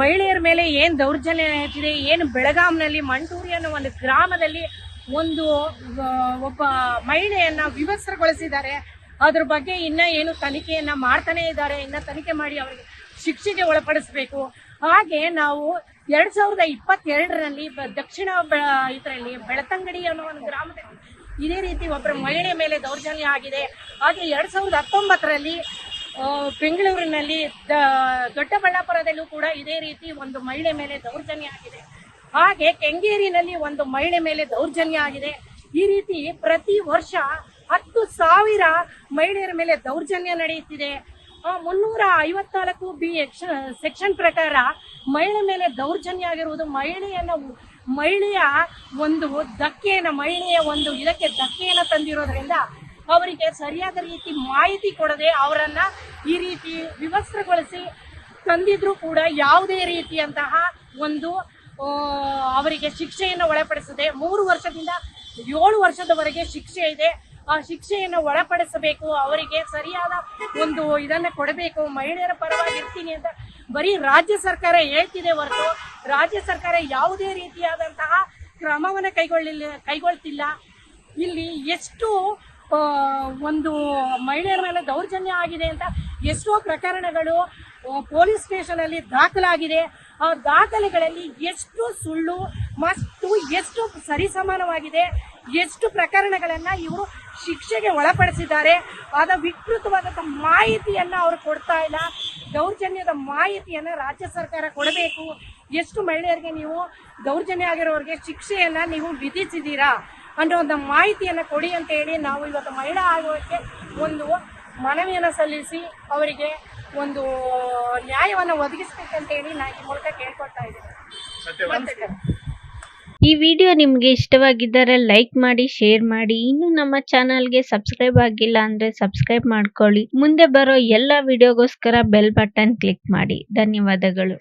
ಮಹಿಳೆಯರ ಮೇಲೆ ಏನು ದೌರ್ಜನ್ಯ ನಡೆಯುತ್ತಿದೆ ಏನು ಬೆಳಗಾಂನಲ್ಲಿ ಮಂಟೂರಿ ಅನ್ನೋ ಒಂದು ಗ್ರಾಮದಲ್ಲಿ ಒಂದು ಒಬ್ಬ ಮಹಿಳೆಯನ್ನ ವಿವಸ್ತ್ರಗೊಳಿಸಿದ್ದಾರೆ. ಅದ್ರ ಬಗ್ಗೆ ಇನ್ನ ಏನು ತನಿಖೆಯನ್ನ ಮಾಡ್ತಾನೆ ಇದ್ದಾರೆ. ಇನ್ನ ತನಿಖೆ ಮಾಡಿ ಅವರಿಗೆ ಶಿಕ್ಷೆಗೆ ಒಳಪಡಿಸಬೇಕು. ಹಾಗೆ ನಾವು ಎರಡ್ ಸಾವಿರದ ಇಪ್ಪತ್ತೆರಡರಲ್ಲಿ ದಕ್ಷಿಣ ಇದರಲ್ಲಿ ಬೆಳತಂಗಡಿ ಅನ್ನೋ ಒಂದು ಗ್ರಾಮದಲ್ಲಿ ಇದೇ ರೀತಿ ಒಬ್ಬರ ಮಹಿಳೆ ಮೇಲೆ ದೌರ್ಜನ್ಯ ಆಗಿದೆ. ಹಾಗೆ ಎರಡ್ ಸಾವಿರದ ಹತ್ತೊಂಬತ್ತರಲ್ಲಿ ಬೆಂಗಳೂರಿನಲ್ಲಿ ದೊಡ್ಡಬಳ್ಳಾಪುರದಲ್ಲೂ ಕೂಡ ಇದೇ ರೀತಿ ಒಂದು ಮಹಿಳೆ ಮೇಲೆ ದೌರ್ಜನ್ಯ ಆಗಿದೆ. ಹಾಗೆ ಕೆಂಗೇರಿನಲ್ಲಿ ಒಂದು ಮಹಿಳೆ ಮೇಲೆ ದೌರ್ಜನ್ಯ ಆಗಿದೆ. ಈ ರೀತಿ ಪ್ರತಿ ವರ್ಷ ಹತ್ತು ಸಾವಿರ ಮಹಿಳೆಯರ ಮೇಲೆ ದೌರ್ಜನ್ಯ ನಡೆಯುತ್ತಿದೆ. ಮುನ್ನೂರ ಐವತ್ನಾಲ್ಕು ಬಿ ಸೆಕ್ಷನ್ ಪ್ರಕಾರ ಮಹಿಳೆ ಮೇಲೆ ದೌರ್ಜನ್ಯ ಆಗಿರುವುದು ಮಹಿಳೆಯನ್ನ ಮಹಿಳೆಯ ಒಂದು ಧಕ್ಕೆಯನ್ನ, ಮಹಿಳೆಯ ಒಂದು ಇದಕ್ಕೆ ಧಕ್ಕೆಯನ್ನ ತಂದಿರೋದ್ರಿಂದ ಅವರಿಗೆ ಸರಿಯಾದ ರೀತಿ ಮಾಹಿತಿ ಕೊಡದೆ ಅವರನ್ನ ಈ ರೀತಿ ವಿವಸ್ತ್ರಗೊಳಿಸಿ ತಂದಿದ್ರು ಕೂಡ ಯಾವುದೇ ರೀತಿಯಂತಹ ಒಂದು ಅವರಿಗೆ ಶಿಕ್ಷೆಯನ್ನು ಒಳಪಡಿಸದೆ ಮೂರು ವರ್ಷದಿಂದ ಏಳು ವರ್ಷದವರೆಗೆ ಶಿಕ್ಷೆ ಇದೆ. ಆ ಶಿಕ್ಷೆಯನ್ನು ಒಳಪಡಿಸಬೇಕು, ಅವರಿಗೆ ಸರಿಯಾದ ಒಂದು ಇದನ್ನು ಕೊಡಬೇಕು. ಮಹಿಳೆಯರ ಪರವಾಗಿ ಇರ್ತೀನಿ ಅಂತ ಬರೀ ರಾಜ್ಯ ಸರ್ಕಾರ ಹೇಳ್ತಿದೆ ಹೊರತು ರಾಜ್ಯ ಸರ್ಕಾರ ಯಾವುದೇ ರೀತಿಯಾದಂತಹ ಕ್ರಮವನ್ನು ಕೈಗೊಳ್ಳಿಲ್ಲ ಕೈಗೊಳ್ತಿಲ್ಲ. ಇಲ್ಲಿ ಎಷ್ಟು ಒಂದು ಮಹಿಳೆಯರ ಮೇಲೆ ದೌರ್ಜನ್ಯ ಆಗಿದೆ ಅಂತ ಎಷ್ಟೋ ಪ್ರಕರಣಗಳು ಪೊಲೀಸ್ ಸ್ಟೇಷನ್ ಅಲ್ಲಿ ದಾಖಲಾಗಿದೆ. ಆ ದಾಖಲೆಗಳಲ್ಲಿ ಎಷ್ಟು ಸುಳ್ಳು ಮತ್ತು ಎಷ್ಟು ಸರಿಸಮಾನವಾಗಿದೆ ಎಷ್ಟು ಪ್ರಕರಣಗಳನ್ನ ಇವರು ಶಿಕ್ಷೆಗೆ ಒಳಪಡಿಸಿದ್ದಾರೆ. ಆದ ವಿಕೃತವಾದಂಥ ಮಾಹಿತಿಯನ್ನ ಅವರು ಕೊಡ್ತಾ ಇಲ್ಲ. ದೌರ್ಜನ್ಯದ ಮಾಹಿತಿಯನ್ನ ರಾಜ್ಯ ಸರ್ಕಾರ ಕೊಡಬೇಕು. ಎಷ್ಟು ಮಹಿಳೆಯರಿಗೆ ನೀವು ದೌರ್ಜನ್ಯ ಆಗಿರೋರಿಗೆ ಶಿಕ್ಷೆಯನ್ನ ನೀವು ವಿಧಿಸಿದ್ದೀರಾ ಅನ್ನೋ ಒಂದು ಮಾಹಿತಿಯನ್ನು ಕೊಡಿ ಅಂತ ಹೇಳಿ ನಾವು ಇವತ್ತು ಮಹಿಳಾ ಆಯೋಗಕ್ಕೆ ಒಂದು ಮನವಿಯನ್ನು ಸಲ್ಲಿಸಿ ಅವರಿಗೆ ಒಂದು ನ್ಯಾಯವನ್ನು ಒದಗಿಸ್ಬೇಕಂತ ಹೇಳಿ ನಾನು ಈ ಮೂಲಕ ಕೇಳ್ಕೊಳ್ತಾ ಇದ್ದೀನಿ. ಈ ವಿಡಿಯೋ ನಿಮಗೆ ಇಷ್ಟವಾಗಿದ್ದರೆ ಲೈಕ್ ಮಾಡಿ ಶೇರ್ ಮಾಡಿ. ಇನ್ನು ನಮ್ಮ ಚಾನಲ್ಗೆ ಸಬ್ಸ್ಕ್ರೈಬ್ ಆಗಿಲ್ಲ ಅಂದರೆ ಸಬ್ಸ್ಕ್ರೈಬ್ ಮಾಡ್ಕೊಳ್ಳಿ. ಮುಂದೆ ಬರೋ ಎಲ್ಲ ವಿಡಿಯೋಗೋಸ್ಕರ ಬೆಲ್ ಬಟನ್ ಕ್ಲಿಕ್ ಮಾಡಿ. ಧನ್ಯವಾದಗಳು.